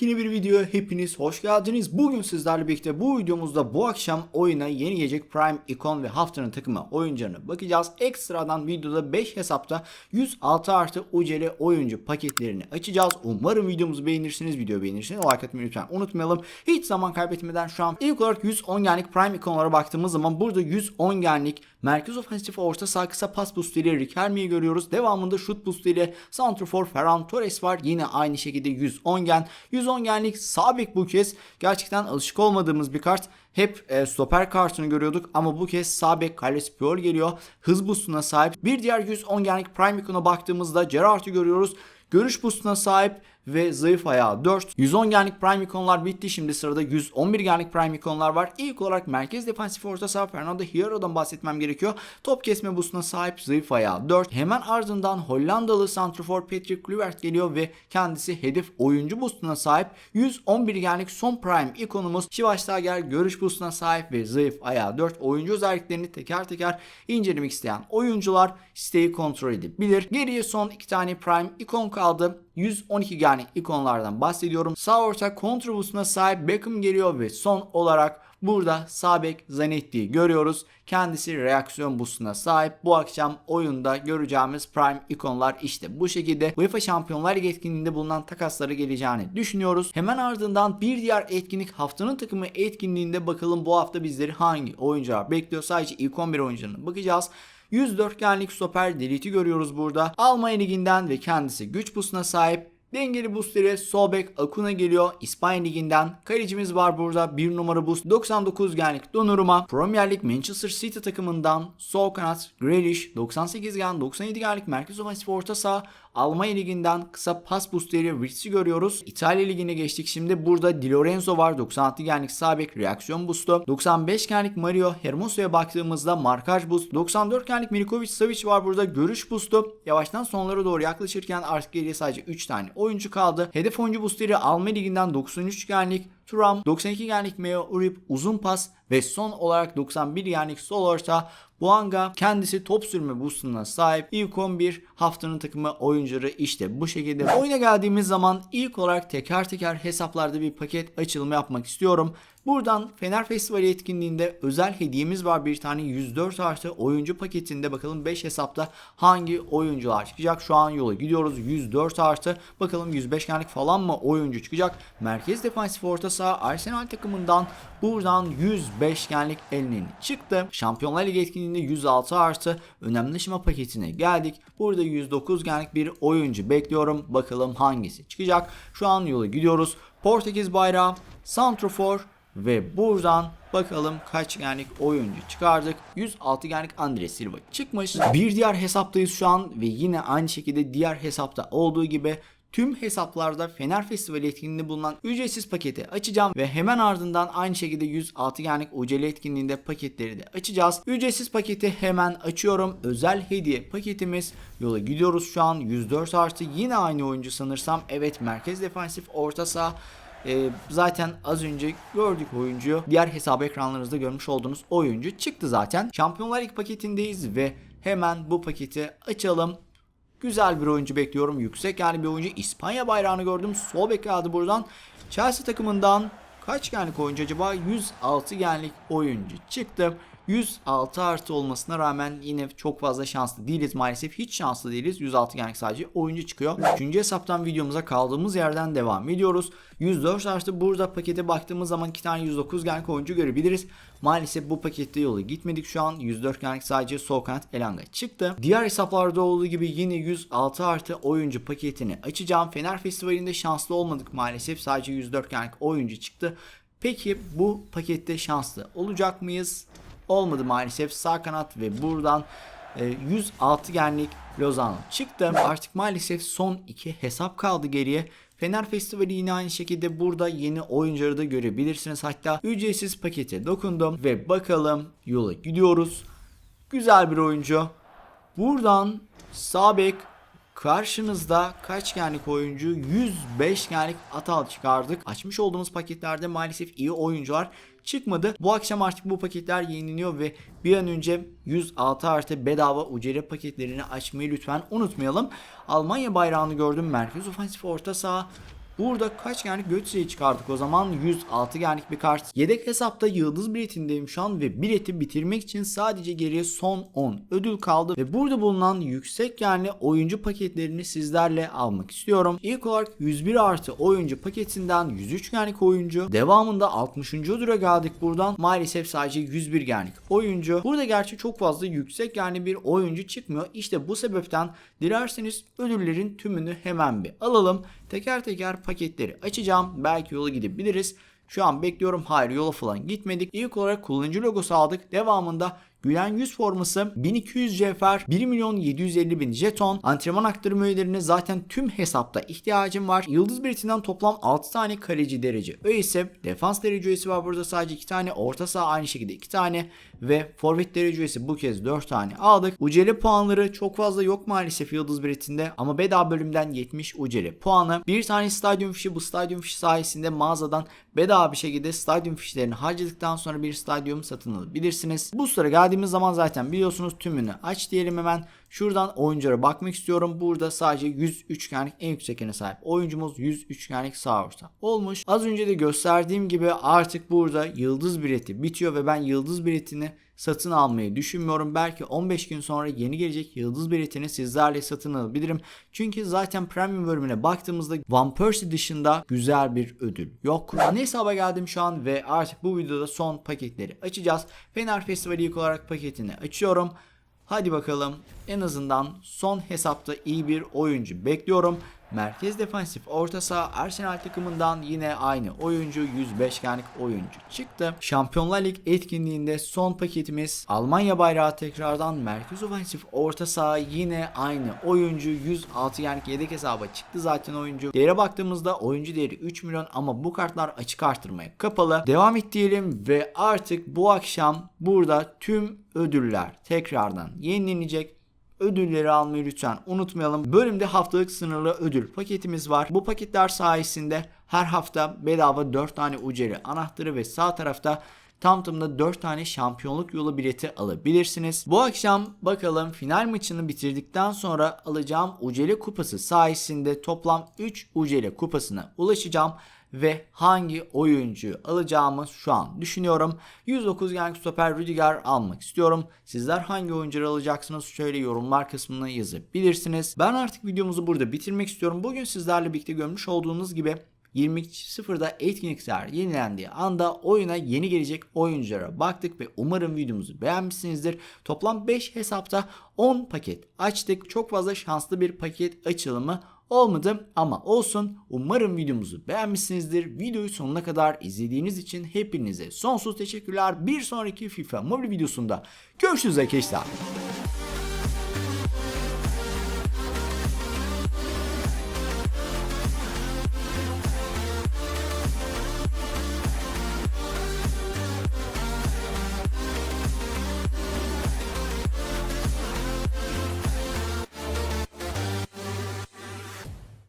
Yepyeni bir videoya hepiniz hoş geldiniz. Bugün sizlerle birlikte bu videomuzda bu akşam oyuna yeni gelecek Prime Icon ve haftanın takımı oyuncularına bakacağız. Ekstradan videoda 5 hesapta 106 artı UCL oyuncu paketlerini açacağız. Umarım videomuzu beğenirsiniz. Video beğenirsiniz. Like atmayı lütfen unutmayalım. Hiç zaman kaybetmeden şu an ilk olarak 110 genlik Prime Icon'lara baktığımız zaman burada 110 genlik merkez ofensif orta sağ kısa pas boostu Riquelme'yi görüyoruz. Devamında şut boostu ile Santrofor Ferran Torres var. Yine aynı şekilde 110 gen. 110 genlik sağ bek bu kez gerçekten alışık olmadığımız bir kart. Hep e, stoper kartını görüyorduk ama bu kez sağ bek Carles geliyor. Hız boostuna sahip. Bir diğer 110 genlik Prime Icon'a baktığımızda Gerard'ı görüyoruz. Görüş boostuna sahip ve zayıf ayağı 4. 110 genlik prime ikonlar bitti. Şimdi sırada 111 genlik prime ikonlar var. İlk olarak merkez defansif orta saha Fernando Hierro'dan bahsetmem gerekiyor. Top kesme boostuna sahip zayıf ayağı 4. Hemen ardından Hollandalı santrofor Patrick Kluivert geliyor ve kendisi hedef oyuncu boostuna sahip. 111 genlik son prime ikonumuz Schweinsteiger görüş boostuna sahip ve zayıf ayağı 4. Oyuncu özelliklerini teker teker incelemek isteyen oyuncular siteyi kontrol edebilir. Geriye son iki tane prime ikon kaldı. 112 genlik ikonlardan bahsediyorum. Sağ orta kontrabusuna sahip Beckham geliyor ve son olarak burada sağ bek Zanetti'yi görüyoruz. Kendisi reaksiyon boostuna sahip. Bu akşam oyunda göreceğimiz prime ikonlar işte bu şekilde UEFA Şampiyonlar Ligi etkinliğinde bulunan takasları geleceğini düşünüyoruz. Hemen ardından bir diğer etkinlik haftanın takımı etkinliğinde bakalım bu hafta bizleri hangi oyuncular bekliyor. Sadece ilk 11 oyuncularına bakacağız. 104 genlik stoper Delit'i görüyoruz burada. Almanya liginden ve kendisi güç boostuna sahip. Dengeli boosteri Sobek Akuna geliyor. İspanya liginden kalecimiz var burada. 1 numara boost 99 genlik Donnarumma. Premier Lig Manchester City takımından sol kanat Grealish 98 gen 97 genlik merkez ofensif orta saha. Almanya liginden kısa pas boosteri Wirtz'i görüyoruz. İtalya ligine geçtik şimdi. Burada Di Lorenzo var. 96 genlik sağ bek reaksiyon boostu. 95 genlik Mario Hermoso'ya baktığımızda markaj boost. 94 genlik Milikovic Savic var burada. Görüş boostu. Yavaştan sonlara doğru yaklaşırken artık geriye sadece 3 tane oyuncu kaldı. Hedef oyuncu boosteri Almanya liginden 93 genlik Turam, 92 genlik Meo Urip uzun pas ve son olarak 91 genlik sol orta Buanga kendisi top sürme boostuna sahip. İlk 11 haftanın takımı oyuncuları işte bu şekilde. Oyuna geldiğimiz zaman ilk olarak teker teker hesaplarda bir paket açılımı yapmak istiyorum. Buradan Fener Festivali etkinliğinde özel hediyemiz var. Bir tane 104 artı oyuncu paketinde bakalım 5 hesapta hangi oyuncular çıkacak. Şu an yola gidiyoruz. 104 artı bakalım 105 genlik falan mı oyuncu çıkacak. Merkez defansif orta saha Arsenal takımından buradan 105 genlik elinin çıktı. Şampiyonlar Ligi etkinliğinde 106 artı önemli taşıma paketine geldik. Burada 109 genlik bir oyuncu bekliyorum. Bakalım hangisi çıkacak. Şu an yola gidiyoruz. Portekiz bayrağı, Santrofor, ve buradan bakalım kaç genlik oyuncu çıkardık. 106 genlik Andre Silva çıkmış. Bir diğer hesaptayız şu an ve yine aynı şekilde diğer hesapta olduğu gibi tüm hesaplarda Fener Festivali etkinliğinde bulunan ücretsiz paketi açacağım ve hemen ardından aynı şekilde 106 genlik UCL etkinliğinde paketleri de açacağız. Ücretsiz paketi hemen açıyorum. Özel hediye paketimiz yola gidiyoruz şu an 104 artı yine aynı oyuncu sanırsam. Evet merkez defansif orta saha e, zaten az önce gördük oyuncuyu. Diğer hesap ekranlarınızda görmüş olduğunuz oyuncu çıktı zaten. Şampiyonlar Lig paketindeyiz ve hemen bu paketi açalım. Güzel bir oyuncu bekliyorum. Yüksek yani bir oyuncu. İspanya bayrağını gördüm. Sol bek aldı buradan. Chelsea takımından kaç genlik oyuncu acaba? 106 genlik oyuncu çıktı. 106 artı olmasına rağmen yine çok fazla şanslı değiliz maalesef. Hiç şanslı değiliz. 106 genlik sadece oyuncu çıkıyor. Üçüncü hesaptan videomuza kaldığımız yerden devam ediyoruz. 104 artı burada pakete baktığımız zaman iki tane 109 genlik oyuncu görebiliriz. Maalesef bu pakette yolu gitmedik şu an. 104 genlik sadece sol kanat Elanga çıktı. Diğer hesaplarda olduğu gibi yine 106 artı oyuncu paketini açacağım. Fener Festivali'nde şanslı olmadık maalesef. Sadece 104 genlik oyuncu çıktı. Peki bu pakette şanslı olacak mıyız? Olmadı maalesef. Sağ kanat ve buradan 106 genlik Lozano çıktı. Artık maalesef son iki hesap kaldı geriye. Fener Festivali yine aynı şekilde burada yeni oyuncuları da görebilirsiniz. Hatta ücretsiz pakete dokundum ve bakalım yola gidiyoruz. Güzel bir oyuncu. Buradan sağ bek Karşınızda kaç genlik oyuncu? 105 genlik Atal çıkardık. Açmış olduğumuz paketlerde maalesef iyi oyuncular çıkmadı. Bu akşam artık bu paketler yenileniyor ve bir an önce 106 artı bedava ucere paketlerini açmayı lütfen unutmayalım. Almanya bayrağını gördüm. Merkez ofensif orta saha Burada kaç genlik Götze'yi çıkardık o zaman 106 genlik bir kart. Yedek hesapta yıldız biletindeyim şu an ve bileti bitirmek için sadece geriye son 10 ödül kaldı ve burada bulunan yüksek genli oyuncu paketlerini sizlerle almak istiyorum. İlk olarak 101 artı oyuncu paketinden 103 genlik oyuncu. Devamında 60. ödüle geldik buradan. Maalesef sadece 101 genlik oyuncu. Burada gerçi çok fazla yüksek genli bir oyuncu çıkmıyor. İşte bu sebepten dilerseniz ödüllerin tümünü hemen bir alalım. Teker teker paketleri açacağım. Belki yola gidebiliriz. Şu an bekliyorum. Hayır yola falan gitmedik. İlk olarak kullanıcı logosu aldık. Devamında Gülen yüz forması 1200 cevher 1 milyon 750 bin jeton antrenman aktarım öğelerine zaten tüm hesapta ihtiyacım var. Yıldız biritinden toplam 6 tane kaleci derece öğesi defans derece öğesi var burada sadece 2 tane orta saha aynı şekilde 2 tane ve forvet derece öğesi bu kez 4 tane aldık. Ucele puanları çok fazla yok maalesef Yıldız biritinde ama bedava bölümden 70 ucele puanı. Bir tane stadyum fişi bu stadyum fişi sayesinde mağazadan bedava bir şekilde stadyum fişlerini harcadıktan sonra bir stadyum satın alabilirsiniz. Bu sıra geldiğimiz zaman zaten biliyorsunuz tümünü aç diyelim hemen. Şuradan oyunculara bakmak istiyorum. Burada sadece 100 üçgenlik en yüksekine sahip oyuncumuz 100 üçgenlik sağ orta olmuş. Az önce de gösterdiğim gibi artık burada yıldız bileti bitiyor ve ben yıldız biletini satın almayı düşünmüyorum. Belki 15 gün sonra yeni gelecek yıldız biletini sizlerle satın alabilirim. Çünkü zaten premium bölümüne baktığımızda Van Persie dışında güzel bir ödül yok. Ana hesaba geldim şu an ve artık bu videoda son paketleri açacağız. Fener Festivali ilk olarak paketini açıyorum. Hadi bakalım en azından son hesapta iyi bir oyuncu bekliyorum. Merkez defansif orta saha Arsenal takımından yine aynı oyuncu 105 genlik oyuncu çıktı. Şampiyonlar Lig etkinliğinde son paketimiz Almanya bayrağı tekrardan merkez ofansif orta saha yine aynı oyuncu 106 genlik yedek hesaba çıktı zaten oyuncu. Değere baktığımızda oyuncu değeri 3 milyon ama bu kartlar açık artırmaya kapalı. Devam et diyelim ve artık bu akşam burada tüm ödüller tekrardan yenilenecek ödülleri almayı lütfen unutmayalım. Bölümde haftalık sınırlı ödül paketimiz var. Bu paketler sayesinde her hafta bedava 4 tane uceri anahtarı ve sağ tarafta tam tamına 4 tane şampiyonluk yolu bileti alabilirsiniz. Bu akşam bakalım final maçını bitirdikten sonra alacağım Ucele Kupası sayesinde toplam 3 Ucele Kupasına ulaşacağım ve hangi oyuncuyu alacağımı şu an düşünüyorum. 109 genç stoper Rüdiger almak istiyorum. Sizler hangi oyuncuları alacaksınız şöyle yorumlar kısmına yazabilirsiniz. Ben artık videomuzu burada bitirmek istiyorum. Bugün sizlerle birlikte görmüş olduğunuz gibi 22.0'da etkinlikler yenilendiği anda oyuna yeni gelecek oyunculara baktık ve umarım videomuzu beğenmişsinizdir. Toplam 5 hesapta 10 paket açtık. Çok fazla şanslı bir paket açılımı olmadı ama olsun. Umarım videomuzu beğenmişsinizdir. Videoyu sonuna kadar izlediğiniz için hepinize sonsuz teşekkürler. Bir sonraki FIFA mobil videosunda görüşürüz arkadaşlar.